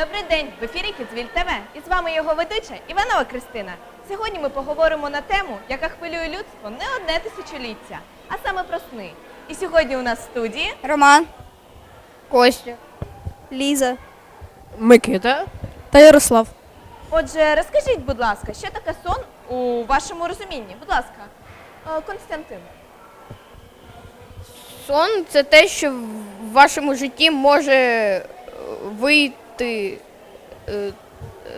Добрий день! В ефірі Кізвіль ТВ. І з вами його ведуча Іванова Кристина. Сьогодні ми поговоримо на тему, яка хвилює людство не одне тисячоліття, а саме про сни. І сьогодні у нас в студії Роман. Костя. Ліза. Микита. Та Ярослав. Отже, розкажіть, будь ласка, що таке сон у вашому розумінні? Будь ласка, Е, Константин. Сон це те, що в вашому житті може е, вийти. Е,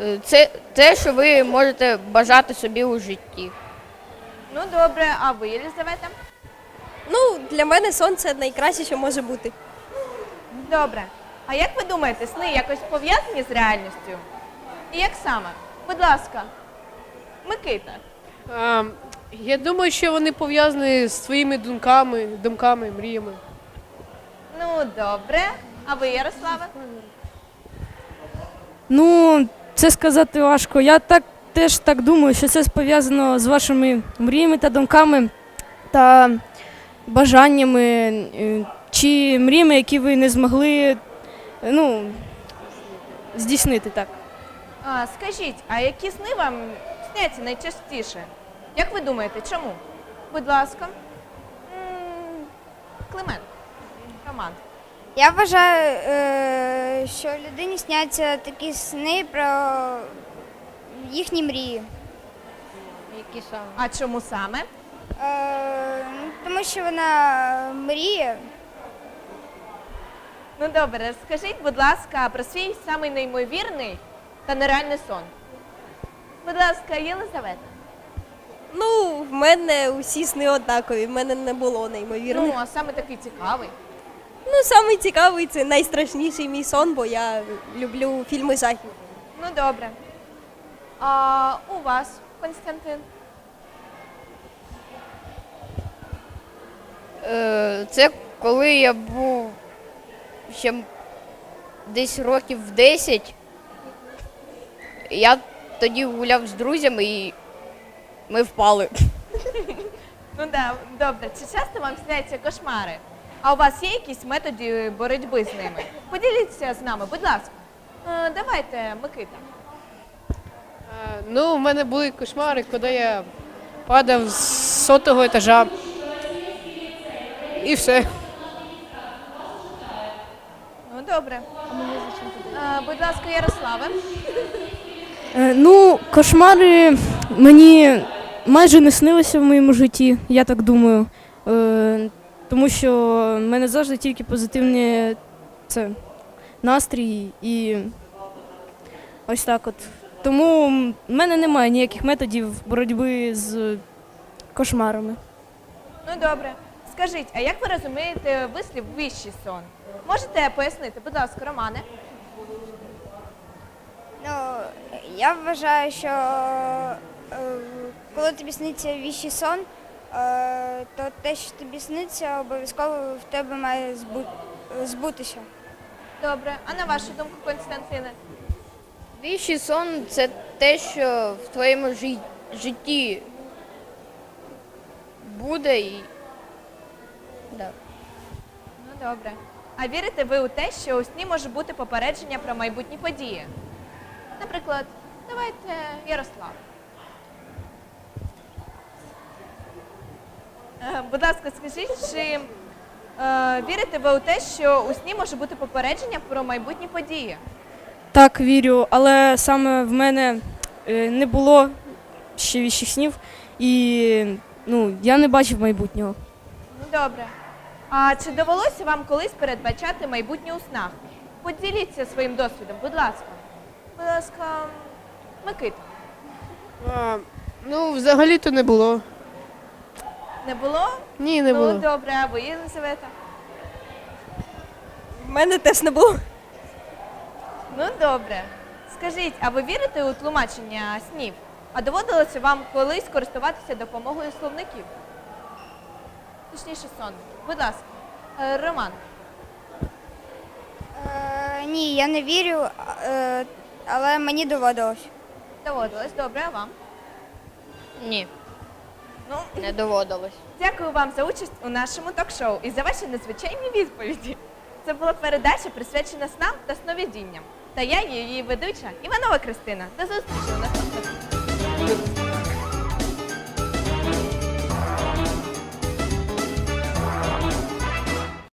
е, Це те, що ви можете бажати собі у житті. Ну добре, а ви, Єлізавета? Ну, для мене сон це найкраще, що може бути. Добре. А як ви думаєте, сни якось пов'язані з реальністю? І як саме? Будь ласка, Микита. А, я думаю, що вони пов'язані з своїми думками, думками, мріями. Ну, добре. А ви, Ярославе? Ну, це сказати важко. Я так теж так думаю, що це пов'язано з вашими мріями та думками та бажаннями е, чи мріями, які ви не змогли ну, здійснити так. А, скажіть, а які сни вам сняться найчастіше? Як ви думаєте, чому? Будь ласка. Климент. Роман. Я вважаю, е, що людині сняться такі сни про їхні мрії. Які саме? А чому саме? Е, ну, тому що вона мріє. Ну добре, скажіть, будь ласка, про свій самий неймовірний та нереальний сон. Будь ласка, Єлизавета. Ну, в мене усі сни однакові, в мене не було неймовірних. Ну, а саме такий цікавий. Ну, самий цікавий це найстрашніший мій сон, бо я люблю фільми жахів. Ну добре. А у вас, Константин? Е, Це коли я був ще десь років 10. Я тоді гуляв з друзями і ми впали. Ну да, добре. Чи часто вам сняться кошмари? А у вас є якісь методи боротьби з ними? Поділіться з нами, будь ласка. Е, давайте, Микита. А, ну, в мене були кошмари, коли я падав з сотого етажа. І все. Ну добре. Е, будь ласка, Ярославе. Е, Ну, кошмари мені майже не снилися в моєму житті, я так думаю. Е, Тому що в мене завжди тільки позитивний це, настрій і ось так от. Тому в мене немає ніяких методів боротьби з кошмарами. Ну добре. Скажіть, а як ви розумієте вислів вищий сон? Можете пояснити, будь ласка, Романе? Ну, я вважаю, що е, коли тобі сниться віщий сон, то те, що тобі сниться, обов'язково в тебе має збу- збутися. Добре. А на вашу думку, Константине? Віщий сон це те, що в твоєму жи- житті буде і. Да. Ну добре. А вірите ви у те, що у сні може бути попередження про майбутні події? Наприклад, давайте Ярослав. Будь ласка, скажіть, чи е, вірите ви у те, що у сні може бути попередження про майбутні події? Так, вірю, але саме в мене е, не було ще віщих снів, і ну, я не бачив майбутнього. Ну добре. А чи довелося вам колись передбачати майбутнє у снах? Поділіться своїм досвідом, будь ласка. Будь ласка, Микита. А, ну, взагалі-то не було. Не було? Ні, не ну було. добре, а ви, Єлизавета? В мене теж не було. Ну добре. Скажіть, а ви вірите у тлумачення снів? А доводилося вам колись користуватися допомогою словників? Точніше, сон. Будь ласка, Е, Роман. Е, ні, я не вірю, е, але мені доводилось. Доводилось, добре, а вам? Ні, Ну, не доводилось. дякую вам за участь у нашому ток-шоу і за ваші незвичайні відповіді. Це була передача присвячена снам та сновидінням. Та я її ведуча Іванова Кристина. До зустрічі у наступних.